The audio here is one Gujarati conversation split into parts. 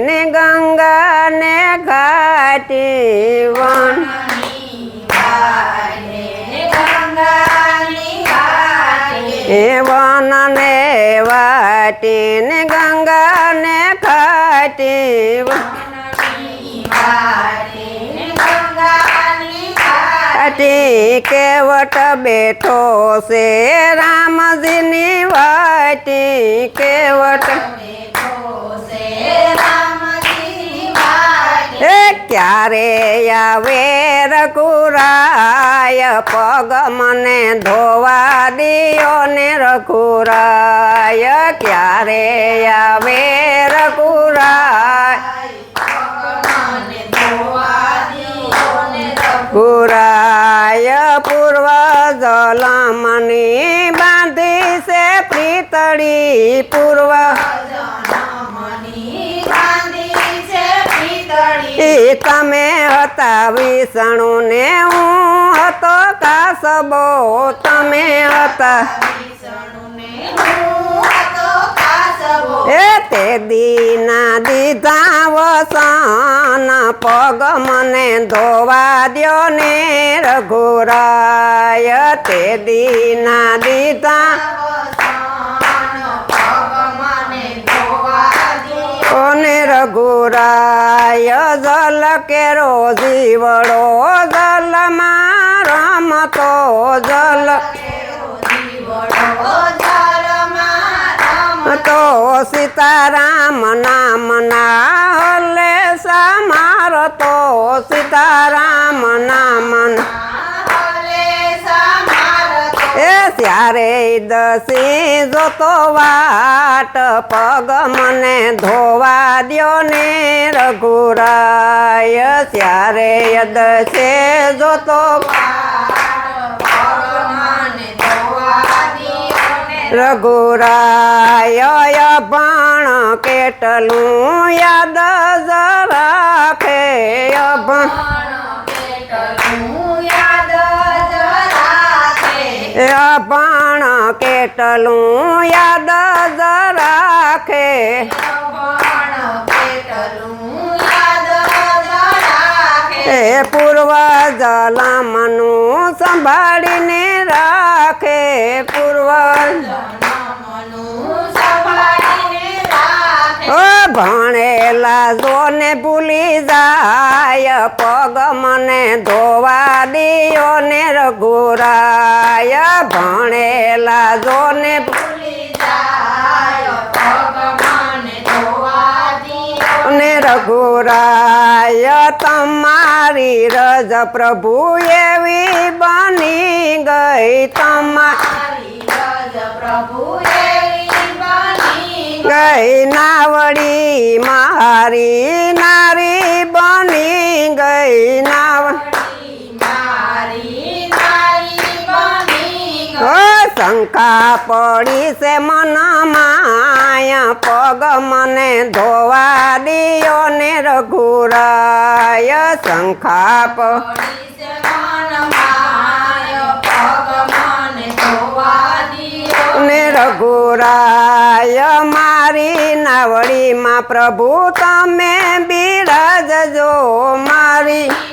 ની ગંગા ને ઘાટી વન. એ વનને વાટીને ગંગાને ઘાટી વાટી કેવટ બેઠો છે રામજીની વાટી કેવટ એ ક્યારે આવે રઘુરાય પગ મને ધોવા દિયો ને રઘુરાય ક્યારે આવે જલમની બાંધી છે પ્રીતળી પૂર્વ. તમે હતા વિષણુ ને હું હતો કાસબો તમે હતા. એ તે દીના દીધા વસન પગ મને ધોવા દ્યો ને રઘુરાય. તે દીના દીધા ઓને રઘુરાય જલ કેરો જીવડો જલમાં રમતો જલ તો સીતારામ, નામ ના હલે સમાર તો સીતારામ, નામ એ ત્યારે દસી જોતો વાટ, પગ મને ધોવા દ્યો ને રઘુરાય. ત્યારે દસે જોતો રઘુરાય પણ કેટલું યાદ રાખે. પણ કેટલું યાદ રાખે. પૂર્વ જલમનું સંભાળીને રાખે પૂર્વ ભણેલા જોને ભૂલી જાય, પગ મને ધોવા દિયો ને રઘુરાય. ભણેલા જોને ને રઘુરાય તમારી રજ પ્રભુ એવી બની ગઈ. તમારી ગઈ. નાવડી મારી નારી બની ગઈ નાવ ઓ શંકા પડી છે મન માયા. પગ મને ધોવા દિયો ને રઘુરાય. શંખા ને રઘુરાય, મારી નાવડીમાં પ્રભુ તમે બિરાજજો, મારી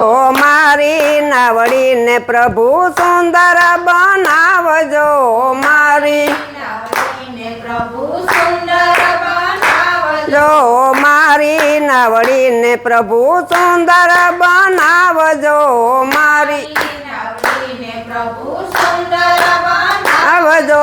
ઓ મારી નાવડીને પ્રભુ સુંદર બનાવજો મારી. જો મારી નાવડીને પ્રભુ સુંદર બનાવજો મારી. આવજો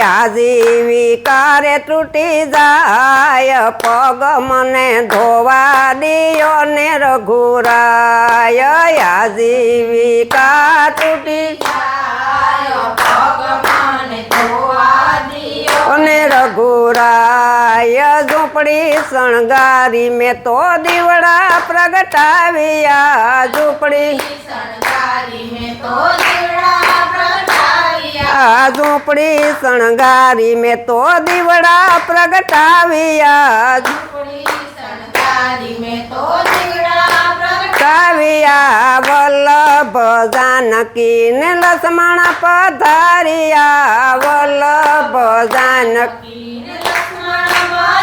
યાજીવી કારે તૂટી જાય પગ મને ધોવા દિયો ને રઘુરાય. યાજીવી કા તૂટી ને રઘુરાય. ઝૂંપડી શણગારી મેં તો દીવડા પ્રગટાવ્યા ઝૂંપડી આ ઝૂંપડી શણગારી મેં તો દીવડા પ્રગટાવ્યા લાવ્યા વલ્લભ જાનકી ને લક્ષ્મણ પધાર્યા વલ્લભ જાનકી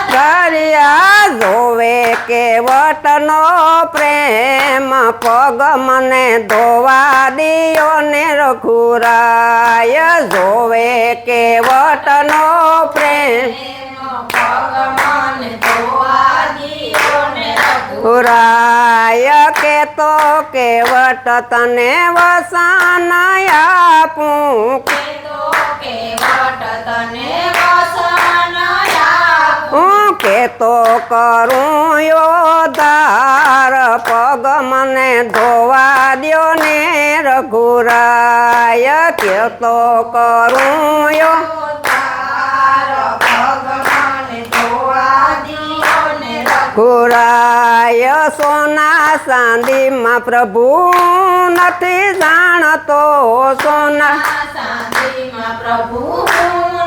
ધર્યા જોવે કે વટનો પ્રેમ પગ મને ધોવા દિયો ને રઘુરાય જોવે કે વટનો પ્રેમ પુરાય કે તો કે વટ તને વસન આપું હું કે તો યો યોધાર પગ મને ધોવા દ્યો ને રઘુરાય કે તો કરું યો ઘોરાય સોના ચાંદીમાં પ્રભુ નથી જાણતો સોના પ્રભુ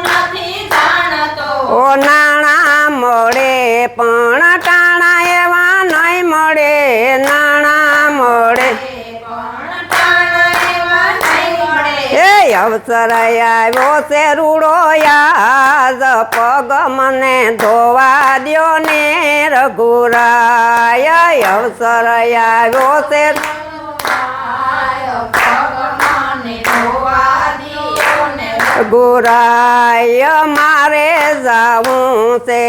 નથી જાણતો. ઓ નાણા મળે પણ ટાણા એવા નહીં મળે, નાણા મળે. એ અવસર આવ્યો છે રૂડો યાદ, પગ મને ધોવા દ્યો ને રઘુરાય. અવસર આવ્યો છે ભગવાને ધોવા દિયો ને ગુરાય મારે જાઉં છે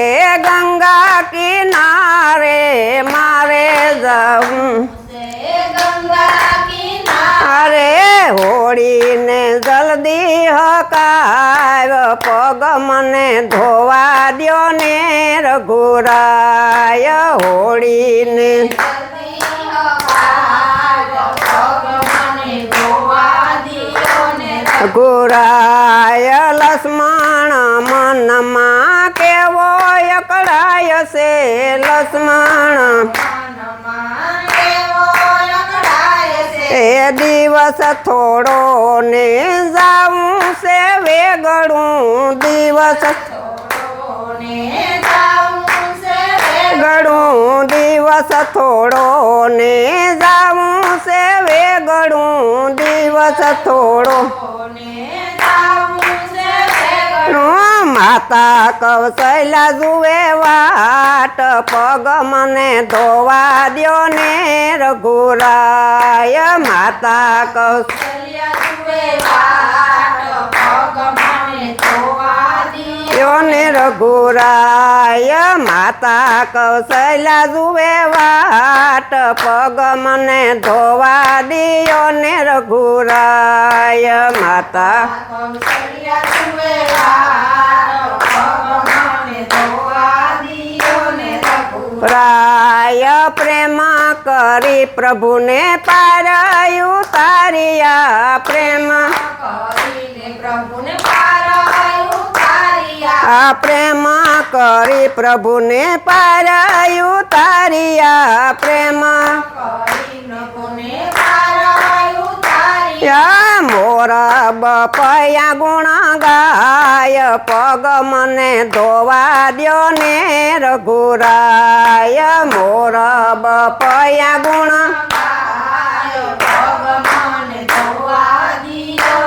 ગંગા કિનારે, મારે જાવું અરે હોળીને જલ્દી હકાવ, પગ મને ધોવા દ્યો ને રઘુરાય હોળીને. જલ્દી હવાર ભગવાને ધોવા દિયો ને ગુરાય લક્ષ્મણ મનમાં કેવો અકળાય છે લક્ષ્મણ? એ દિવસ થોડો ને જાવું છે વેગળું દિવસ. ગળું દિવસ થોડો ને જાવું છે વેગળું દિવસ થોડો વેગળોને જાવું છે વેગળો નું માતા કૌશલ્યા જુએ વાટ પગ મને ધોવા દ્યો ને રઘુરાય. માતા કૌશલ્યા જુએ વાટ ભગવાને ધોવા દિયો ને રઘુરાય માતા કૌશલ્યા જુએ વાટ પગ મને ધોવા દિયો ને રઘુરાય માતા. પ્રાય પ્રેમ કરી પ્રભુને પારાયું તારિયા પ્રેમ. કરીને પ્રભુને તારિયા આ પ્રેમ કરી પ્રભુને પારાયું પ્રેમ પારાયું તારિયા યા મોરા બપયા ગુણ ગાય પગ મને ધોવા દ્યો ને રઘુરાય. મોર બપયા ગુણ ભગવાને ધોવા દિયો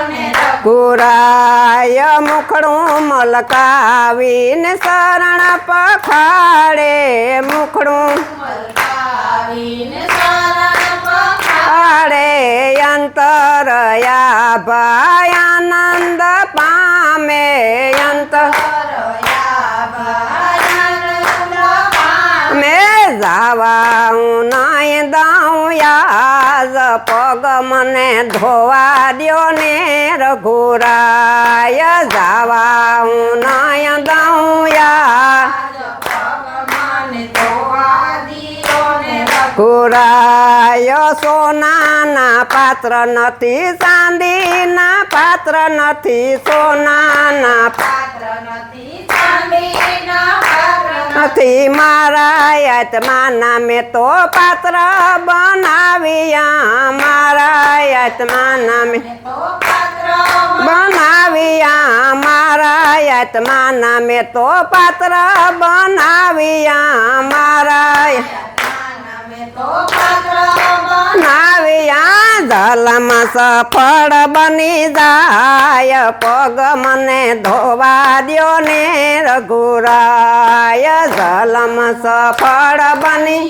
ગુરાય મુખડું મલકાવીને શરણ પખાડે મુખડું આડે અંતરયા ભાઈ આનંદ પામે અંત મેં જાવા હું નાય દાઉં યાદ પગ મને ધોવા દો ને રઘુરાય જાવા હું નય દાઉં યાદ ઘોરાય સોનાના પાત્ર નથી ચાંદીના પાત્ર નથી સોનાના નથી મારા આત્માના મેં તો પાત્ર બનાવ્યા મારા આત્માના મેં બનાવ્યા મારા આત્માના મેં તો પાત્ર બનાવ્યા મારા જલમાં સફળ બની જાય. પગ મને ધોવા દ્યો ને રઘુરાય. જલમાં સફળ બની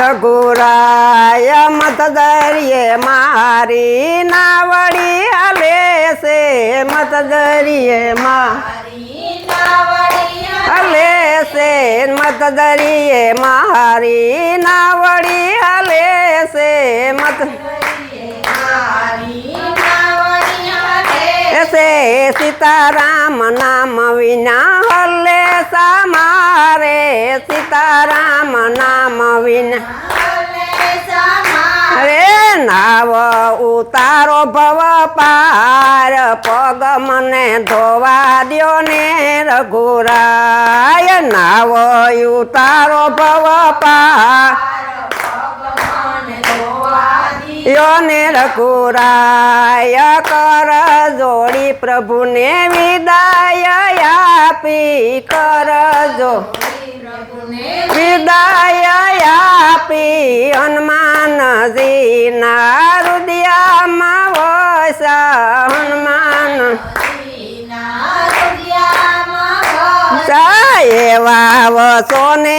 રઘુરાય. મત દરિયે મારી નાવડી હલે છે. મત દરિયે માં હરી નાવડિયા હલે છે, મત દરિયે મારી નાવડી, હલે છે, મત એસે સીતારામ નામ વિના હલે સમારે સીતારામ નામ વિના અરે નાવ ઉતારો ભવ પાર, પગ મને ધોવા દ્યો ને રઘુરાય. નાવ ઉતારો ભવ પાર ભગવાન ધોવા દિયો યો ને રઘુરાય, કર જોડી પ્રભુને વિદાય આપી, કર જો વિદાય આપી હનુમાનજી ના રુદિયામાં વસા હનુમાન એવા વસો ને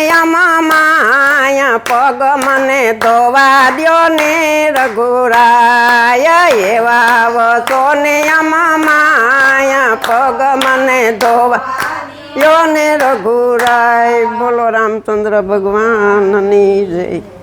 માયા પગ મને ધોવા દ્યો ને રઘુરાય એવા વસો ને માયા પગ મને ધોવા યો ને રઘુરાય બોલો રામચંદ્ર ભગવાનની જય.